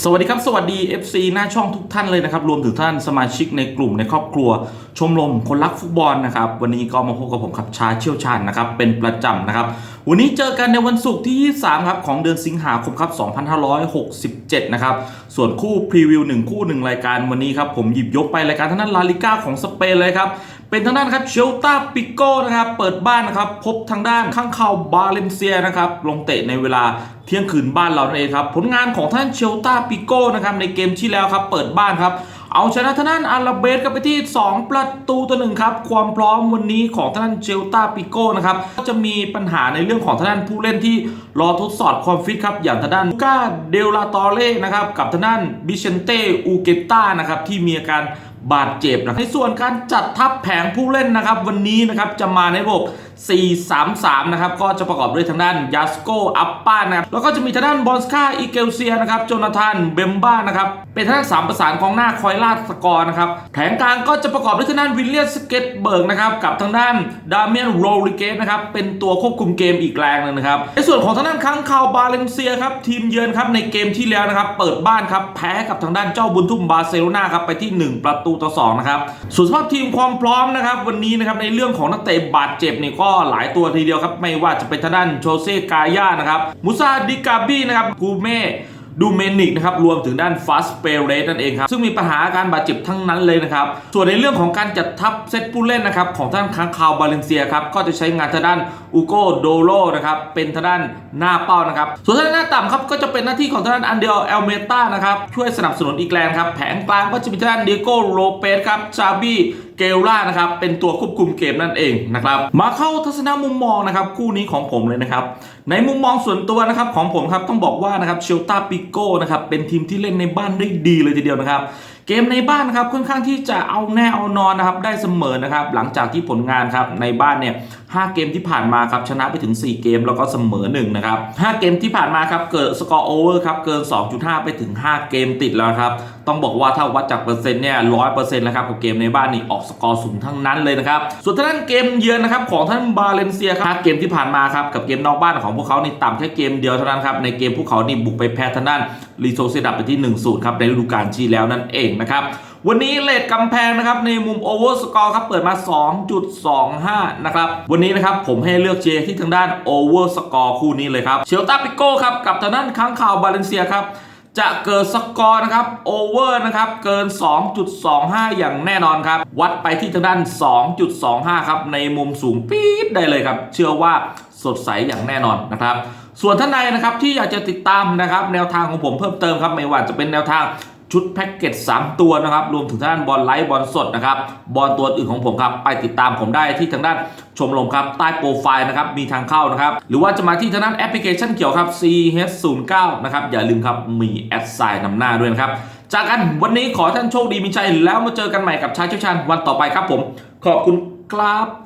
สวัสดีครับ สวัสดี FC หน้าช่องทุกท่านเลยนะครับ รวมถึงท่านสมาชิกในกลุ่มในครอบครัว ชมรมคนรักฟุตบอลนะครับ วันนี้ก็มาพบกับผมครับชาเชี่ยวชาญนะครับ เป็นประจำนะครับ วันนี้เจอกันในวันศุกร์ที่ 23 ครับ ของเดือนสิงหาคมครับ 2567 นะครับ ส่วนคู่พรีวิว 1 คู่ 1 รายการวันนี้ครับ ผมหยิบยกไปรายการทั้งนั้นลาลิก้าของสเปนเลยครับ เป็นทางด้านครับเชลตาปิโก้นะครับเปิดบ้านนะครับพบทางด้านข้างเขาบาเลนเซียนะครับลงเตะในเวลาเที่ยงคืนบ้านเรานั่นเองครับผลงานของท่านเชลตาปิโก้นะครับในเกมที่แล้วครับเปิดบ้านครับเอาชนะทางด้านอาราเบสกันไปที่ 2 ประตูต่อหนึ่งครับ ความพร้อมวันนี้ของทางด้านเชลตาปิโก้นะครับก็จะมีปัญหาในเรื่องของทางด้านผู้เล่นที่รอทดสอบความฟิตครับ อย่างทางด้านก้าเดลลาตอเล่นะครับกับทางด้านบิเชนเต้อูเกต้านะครับที่มีอาการ บาดเจ็บนะในส่วนการจัดทัพแผงผู้เล่นนะครับ วันนี้นะครับจะมาในระบบ 4-3-3 นะครับ ก็จะประกอบด้วยทางด้านยาสโกอัปป้านะครับ แล้วก็จะมีทางด้านบอลสกาอีเกลเซียนะครับโจนาธานเบมบ้านะครับ เป็นทางด้านสามประสานกองหน้าคอยลาดสกอร์นะครับแผงกลางก็จะประกอบด้วยทางด้านวิลเลียนสเก็ตเบิร์กนะครับกับทางด้านดาเมียนโรลิเกสนะครับเป็นตัวควบคุมเกมอีกแรงหนึงนะครับในส่วนของทางด้านค้างคาวบาเลนเซียครับทีมเยือนครับในเกมที่แล้วนะครับเปิดบ้านครับแพ้กับทางด้านเจ้าบุญทุ่มบาร์เซโลนาครับไปที่ 1 ประตูต่อ2นะครับส่วนสภาพทีมความพร้อมนะครับวันนี้นะครับในเรื่องของนักเตะบาดเจ็บเนี่ยก็หลายตัวทีเดียวครับ ไม่ว่าจะเป็นทางด้านโชเซ่กาย่านะครับมูซาดิกาบี้นะครับกูเม่ดูเมนิกนะครับรวมถึงด้านฟาสเปเรสนั่นเองครับซึ่งมีปัญหาอาการบาดเจ็บทั้งนั้นเลยนะครับ ส่วนในเรื่องของการจัดทัพเซตผู้เล่นนะครับของท่านค้างคาวบาเลนเซียครับก็จะใช้งานทางด้านอูโกโดโลนะครับเป็นทางด้านหน้าเป้านะครับส่วนทางด้านหน้าต่ำครับก็จะเป็นหน้าที่ของทางด้านอันเดลเอลเมตานะครับช่วยสนับสนุนอีกแรงครับแผงกลางก็จะมีทางด้านเดโกโรเปสครับชาบี้เกลล่านะครับเป็นตัวควบคุมเกมนั่นเองนะครับมาเข้าทัศนมุมมองนะครับคู่นี้ของผมเลยนะครับในมุมมองส่วนตัวนะครับของผมครับต้องบอกว่านะครับเชลตาปิโก้นะครับเป็นทีมที่เล่นในบ้านได้ดีเลยทีเดียวนะครับเกมในบ้านนะครับค่อนข้างที่จะเอาแน่เอานอนนะครับได้เสมอนะครับหลังจากที่ผลงานครับในบ้านเนี่ย5เกมที่ผ่านมาครับชนะไปถึง 4 เกมแล้วก็เสมอ1นะครับ5เกมที่ผ่านมาครับเกิดสกอร์โอเวอร์ครับเกิน 2.5 ไปถึง 5 เกมติดแล้วครับต้องบอกว่าถ้าวัดจากเปอร์เซ็นต์เนี่ยร้อยเปอร์เซ็นต์แล้วครับกับเกมในบ้านนี่ออกสกอร์สูงทั้งนั้นเลยนะครับส่วนทางด้านเกมเยือนนะครับของท่านบาเลนเซียครับเกมที่ผ่านมาครับกับเกมนอกบ้านของพวกเขานี่ต่ำแค่เกมเดียวเท่านั้นครับในเกมพวกเขานี่บุกไปแพ้ทางด้านรีโซเซดับไปที่1 0ครับในฤดูกาลที่แล้วนั่นเองนะครับวันนี้เลทกำแพงนะครับในมุมโอเวอร์สกอร์ครับเปิดมา 2.25 นะครับ วันนี้นะครับผมให้เลือกเชียร์ที่ทางด้านโอเวอร์สกอร์คู่นี้เลยครับเชลตาปิโก้ครับกับทางด้านค้างข่าวบาเลนเซียครับจะเกิดสกอร์นะครับโอเวอร์นะครับเกิน 2.25 อย่างแน่นอนครับ วัดไปที่ทางด้าน 2.25 ครับ ในมุมสูงปี๊ดได้เลยครับ เชื่อว่าสดใสอย่างแน่นอนนะครับ ส่วนท่านใดนะครับที่อยากจะติดตามนะครับแนวทางของผมเพิ่มเติมครับ ไม่ว่าจะเป็นแนวทาง ชุดแพ็กเกจ3 ตัวนะครับ รวมถึงทางด้านบอลไลท์บอลสดนะครับ บอลตัวอื่นของผมครับ ไปติดตามผมได้ที่ทางด้านชมรมครับ ใต้โปรไฟล์นะครับ มีทางเข้านะครับ หรือว่าจะมาที่ทางด้านแอปพลิเคชันเกี่ยวครับ CH09 นะครับ อย่าลืมครับ มีแอดไซน์นำหน้าด้วยนะครับ จากกันวันนี้ขอท่านโชคดีมีชัยแล้วมาเจอกันใหม่กับชายเชี่ยวชาญวันต่อไปครับผม ขอบคุณครับ